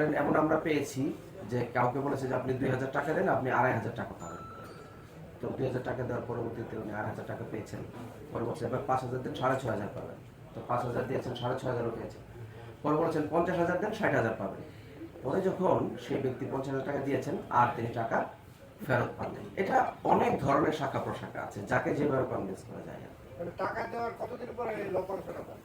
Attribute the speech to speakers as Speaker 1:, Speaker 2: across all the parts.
Speaker 1: ধরেন এমন আমরা পেয়েছি যে কাউকে বলেছে যে আপনি দুই হাজার টাকা দেন, আপনি আড়াই হাজার টাকা পাবেন। তো দুই হাজার টাকা দেওয়ার পরবর্তীতে উনি আড়াই হাজার টাকা পেয়েছেন। পরে বলছে এবার পাঁচ হাজার দেন, সাড়ে ছয় হাজার পাবেন। তো পাঁচ হাজার দিয়েছেন, সাড়ে ছয় হাজারও পেয়েছেন। পরে বলেছেন পঞ্চাশ হাজার দেন, ষাট হাজার পাবেন। পরে যখন সেই ব্যক্তি পঞ্চাশ হাজার টাকা দিয়েছেন, আর তিনি টাকা ফেরত পাবেন এটা অনেক ধরনের শাখা প্রশাখা আছে, যাকে যেভাবে কনভিন্স করা যায়
Speaker 2: মানে টাকা দেওয়ার কতদিন পরে পান?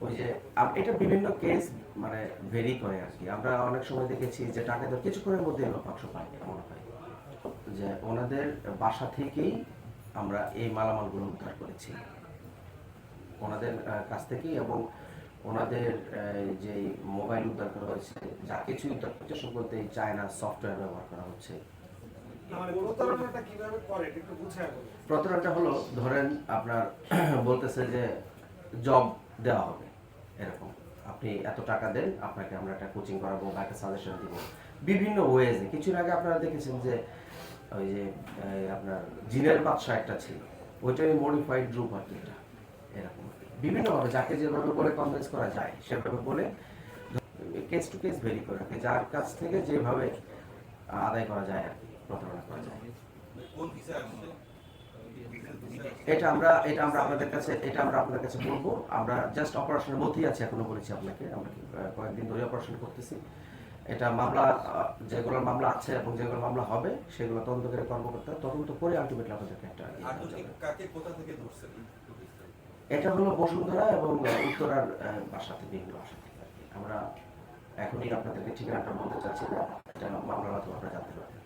Speaker 1: ওই যে এটা বিভিন্ন কেস মানে ভেরি করে আর কি আমরা অনেক সময় দেখেছি যে টাকা দেওয়ার কিছুক্ষণের মধ্যে লভ্যাংশ পাই এমন হয়। যে ওনাদের বাসা থেকেই আমরা এই মালামালগুলো উদ্ধার করেছি। ওনাদের কাছ থেকেই এবং ওনাদের যে মোবাইল উদ্ধার করা হয়েছে যা কিছু উদ্ধার করছে সব বলতে এই চায়না সফটওয়্যার ব্যবহার করা হচ্ছে।
Speaker 2: মানে। প্রতারণাটা
Speaker 1: হলো ধরেন আপনার বলতেছে যে জব দেওয়া হবে। এরকম। আপনি এত টাকা দেন, আপনাকে আমরা একটা কোচিং করাবো বা একটা সাজেশন দিব। বিভিন্ন ওয়েজে কিছুদিন আগে আপনারা দেখেছেন যে, ওই যে আপনার জিনের বাদশা একটা ছিল। ওইটাই মডিফাইড রূপ আর কি। এটা এরকম বিভিন্নভাবে যাকে যেভাবে বলে কনভিন্স করা যায়, সেভাবে বলে কেস টু কেস ভেরি করে রাখে। যার কাছ থেকে যেভাবে আদায় করা যায় আর কি, প্রতারণা করা যায়। এটা আমরা এটা আমরা আপনাদের কাছে এটা আমরা আপনাদের কাছে বলব। আমরা জাস্ট অপারেশনের মধ্যেই আছি এখনও বলেছি আপনাকে। আমরা কয়েকদিন ধরে অপারেশন করতেছি। এটা মামলা যেগুলো মামলা আছে এবং যেগুলো মামলা হবে সেগুলো তদন্তকারী কর্মকর্তা তদন্ত করে আলটিমেটলি আপনাদেরকে একটা ইয়ে
Speaker 3: কাকে কোথা থেকে ধরছেন?
Speaker 1: এটা হলো বসুন্ধরা এবং উত্তরার বাসা থেকে বিভিন্ন বাসা থেকে। আমরা এখনই আপনাদেরকে ঠিকানাটা বলতে চাচ্ছি না। এটা মামলার মাধ্যমে আপনারা জানতে পারবেন